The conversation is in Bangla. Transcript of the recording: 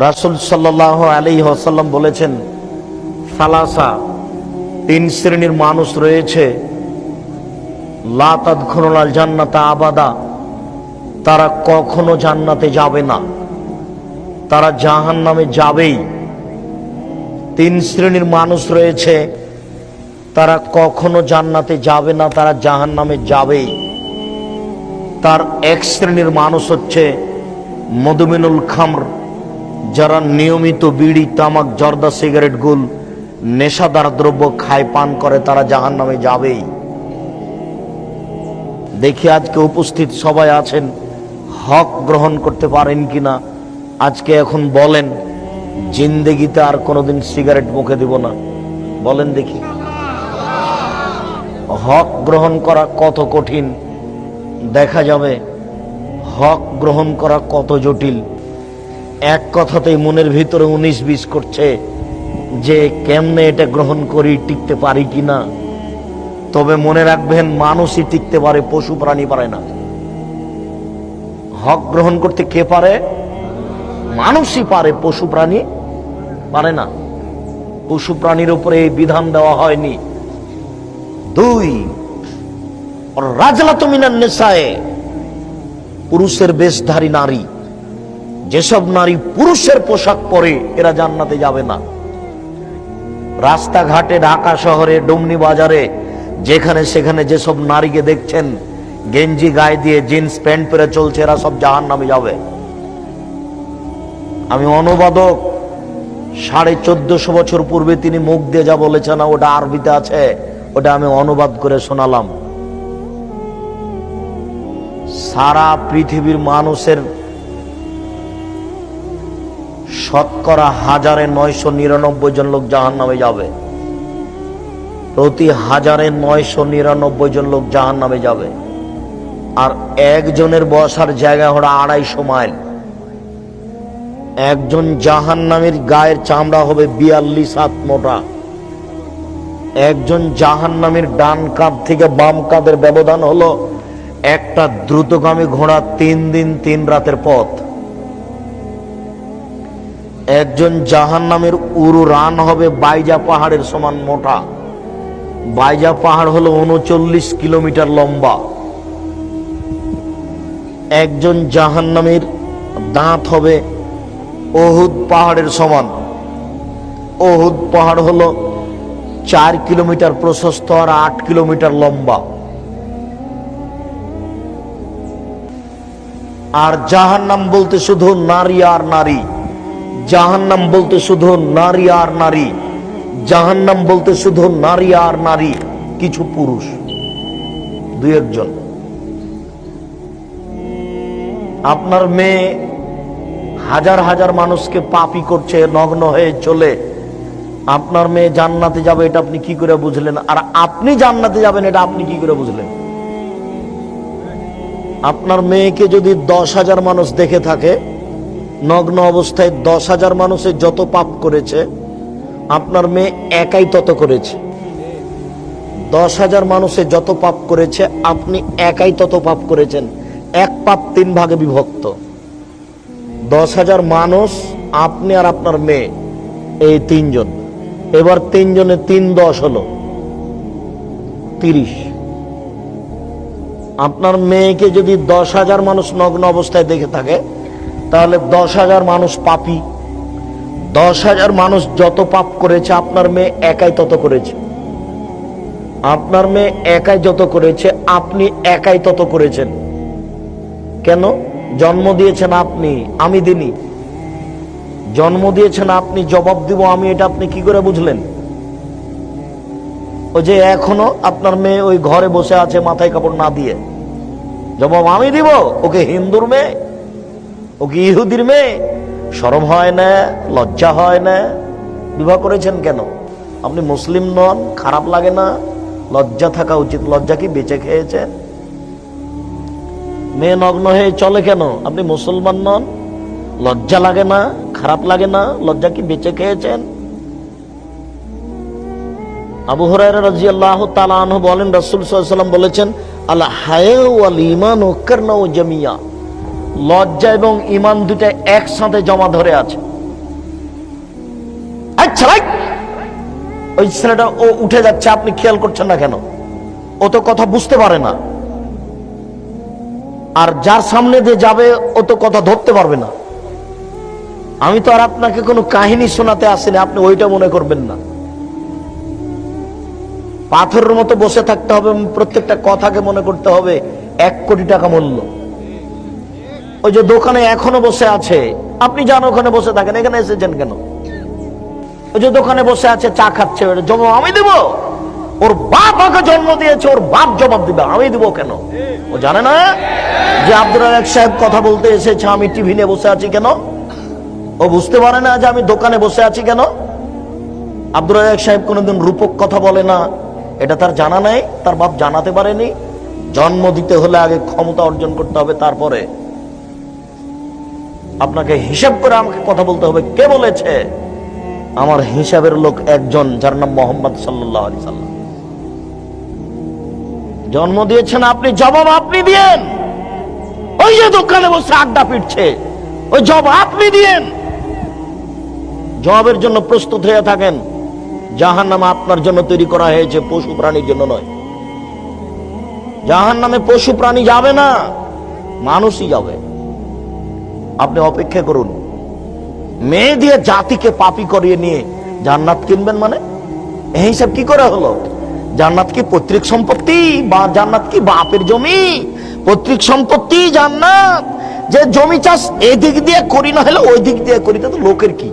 রাসুল সাল্লাহ আলী হাসাল্লাম বলেছেন, সালাসা, তিন শ্রেণির মানুষ রয়েছে। লাতাদ খুনাল জান্নাতা আবাদা, তারা কখনো জান্নাতে যাবে না। তারা জাহান নামে যাবেই। তিন শ্রেণির মানুষ রয়েছে, তারা কখনো জান্নাতে যাবে না, তারা জাহান নামে যাবেই। তার এক শ্রেণির মানুষ হচ্ছে মধুমিনুল খামর। যারা নিয়মিত বিড়ি, তামাক, জর্দা, সিগারেট, গুল, নেশাদার দ্রব্য খায়, পান করে, তারা জাহান নামে যাবেই। দেখি আজকে উপস্থিত সবাই আছেন, হক গ্রহণ করতে পারেন কিনা, আজকে এখন বলেন, জিন্দেগিতে আর কোনোদিন সিগারেট মুখে দিব না। বলেন দেখি। হক গ্রহণ করা কত কঠিন, দেখা যাবে, হক গ্রহণ করা কত জটিল। এক কথাতেই মনের ভিতরে উনিশ বিশ করছে যে কেমনে এটা গ্রহণ করি, টিকতে পারি কিনা তবে মনে রাখবেন, মানুষই টিকতে পারে, পশু প্রাণী পারে না। হক গ্রহণ করতে কে পারে? মানুষই পারে, পশু প্রাণী পারে না। পশু প্রাণীর উপরে এই বিধান দেওয়া হয়নি। দুই রাজলা তুমিনার নেশায়, পুরুষের বেশধারী নারী। যেসব নারী পুরুষের পোশাক পরে এরা জান্নাতে যাবে না। রাস্তাঘাটে, ঢাকা শহরে, ডুমনি বাজারে, যেখানে সেখানে যেসব নারীকে দেখছেন, গেঞ্জি গায়ে দিয়ে জিন্স প্যান্ট পরে চলছে, এরা সব জাহান নামে যাবে। আমি অনুবাদক, সাড়ে চোদ্দশো বছর পূর্বে তিনি মুখ দিয়ে যা বলেছেন, ওটা আরবিতে আছে, ওটা আমি অনুবাদ করে শোনালাম। সারা পৃথিবীর মানুষের শতকরা হাজারে নয়শো নিরানব্বই জন লোক জাহান নামে যাবে। প্রতি হাজারে নয়শো নিরানব্বই জন লোক জাহান নামে যাবে। আর একজনের বসার জায়গা হলো আড়াইশো মাইল। একজন জাহান নামের গায়ের চামড়া হবে বিয়াল্লিশ হাত মোটা। একজন জাহান নামের ডান কাঁধ থেকে বাম কাঁধের ব্যবধান হলো একটা দ্রুতগামী ঘোড়া তিন দিন তিন রাতের পথ। একজন জাহান নামের উরু রান হবে বাইজা পাহাড়ের সমান মোটা। বাইজা পাহাড় হলো উনচল্লিশ কিলোমিটার লম্বা। একজন জাহান নামের দাঁত হবে অহুদ পাহাড়ের সমান। অহুদ পাহাড় হলো চার কিলোমিটার প্রশস্ত আর আট কিলোমিটার লম্বা। আর জাহান্নাম বলতে শুধু নারী আর নারী। জাহান্নাম বলতে শুধু নারী আর নারী। জাহান্নাম বলতে শুধু নারী আর নারী, কিছু পুরুষ। দুই একজন। আপনার মেয়ে হাজার হাজার মানুষকে পাপি করছে, নগ্ন হয়ে চলে। আপনার মেয়ে জান্নাতে যাবে, এটা আপনি কি করে বুঝলেন? আর আপনি জান্নাতে যাবেন, এটা আপনি কি করে বুঝলেন? আপনার মেয়েকে যদি দশ হাজার মানুষ দেখে থাকে নগ্ন অবস্থায় দশ হাজার মানুষে যত পাপ করেছে, আপনার মেয়ে একাই তত করেছে। দশ হাজার মানুষে যত পাপ করেছে, আপনি একাই তত পাপ করেছেন। এক পাপ তিন ভাগে বিভক্ত। দশ হাজার মানুষ, আপনি আর আপনার মেয়ে, এই তিনজন। এবার তিনজনে তিন দশ হলো। তিরিশ। আপনার মেয়েকে যদি দশ হাজার মানুষ নগ্ন অবস্থায় দেখে থাকে তাহলে দশ হাজার মানুষ পাপি। দশ হাজার মানুষ যত পাপ করেছে, আপনার মেয়ে একাই তত করেছে। আপনার মেয়ে একাই যত করেছে, আপনি একাই তত করেছেন। কেন? জন্ম দিয়েছেন আপনি, আমি দিনি। জন্ম দিয়েছেন আপনি, জবাব দিব আমি, এটা আপনি কি করে বুঝলেন? ওই যে এখনও আপনার মেয়ে ওই ঘরে বসে আছে, মাথায় কাপড় না দিয়ে। জবাব আমি দিব? ওকে হিন্দুর মেয়ে? ওকে ইহুদির মেয়ে? সরম হয় না, লজ্জা হয় না? বিবাহ করেছেন কেন? আপনি মুসলিম নন, খারাপ লাগে না? লজ্জা থাকা উচিত। লজ্জা কি বেঁচে খেয়েছেন? মেয়ে নগ্ন হয়ে চলে কেন? আপনি মুসলমান নন? লজ্জা লাগে না? খারাপ লাগে না? লজ্জা কি বেঁচে খেয়েছেন? আবু হরাইরা রাদিয়াল্লাহু তাআলা আনহু বলেন, রাসূল ওয়াসাল্লাম বলেছেন, আল হায়া ওয়াল ঈমান কারনাউ জামিয়া। লজ্জা এবং ইমান দুটা একসাথে জমা ধরে আছে। আচ্ছা ওই ছেলেটা ও উঠে যাচ্ছে, আপনি খেয়াল করছেন না কেন? ও তো কথা বুঝতে পারে না। আর যার সামনে দিয়ে যাবে, ও তো কথা ধরতে পারবে না। আমি তো আর আপনাকে কোনো কাহিনী শোনাতে আসিনি, আপনি ওইটা মনে করবেন না। পাথরের মতো বসে থাকতে হবে প্রত্যেকটা কথাকে মনে করতে হবে, এক কোটি টাকা মূল্য। ওই যে দোকানে এখনও বসে আছে। আপনি যান, ওখানে বসে থাকেন। এখানে এসেছেন কেন? ওই যে দোকানে বসে আছে, চা খাচ্ছে জবাব আমি দেব। ওর বাপ ওকে জন্ম দিয়েছে, ওর বাপ জবাব দিবে। আমি দিব কেন? ও জানে না? যে আব্দুল রাজাক সাহেব কথা বলতে এসেছে, আমি টিভি নিয়ে বসে আছি কেন? ও বুঝতে পারে না যে আমি দোকানে বসে আছি কেন? আব্দুল রাজাক সাহেব কোনোদিন রূপক কথা বলে না। এটা তার জানা নাই, তার বাপ জানাতে পারেনি। জন্ম দিতে হলে আগে ক্ষমতা অর্জন করতে হবে, তারপরে আপনাকে হিসাব করে আমাকে কথা বলতে হবে। কে বলেছে? আমার হিসাবের লোক একজন, যার নাম মোহাম্মদ সাল্লাহ সাল্লাম। জন্ম দিয়েছেন আপনি, জবাব আপনি দিয়েন। ওই যে দোকানে বসে আড্ডা পিটছে, ওই জবাব আপনি দিয়েন। জবাবের জন্য প্রস্তুত হয়ে থাকেন। জাহান নামে আপনার জন্য তৈরি করা হয়েছে, পশু প্রাণীর জন্য নয়। জাহান নামে পশু প্রাণী যাবে না, মানুষই যাবে। আপনি অপেক্ষা করুন। মেয়ে দিয়ে জাতিকে পাপি করিয়ে নিয়ে জান্নাত কিনবেন মানে? এই হিসাব কি করে হলো? জান্নাত কি পৈতৃক সম্পত্তি বা জান্নাত কি বাপের জমি? পৈতৃক সম্পত্তি জান্নাত। যে জমি চাষ এদিক দিক দিয়ে করি না হলে ওই দিক দিয়ে করি তো লোকের কি?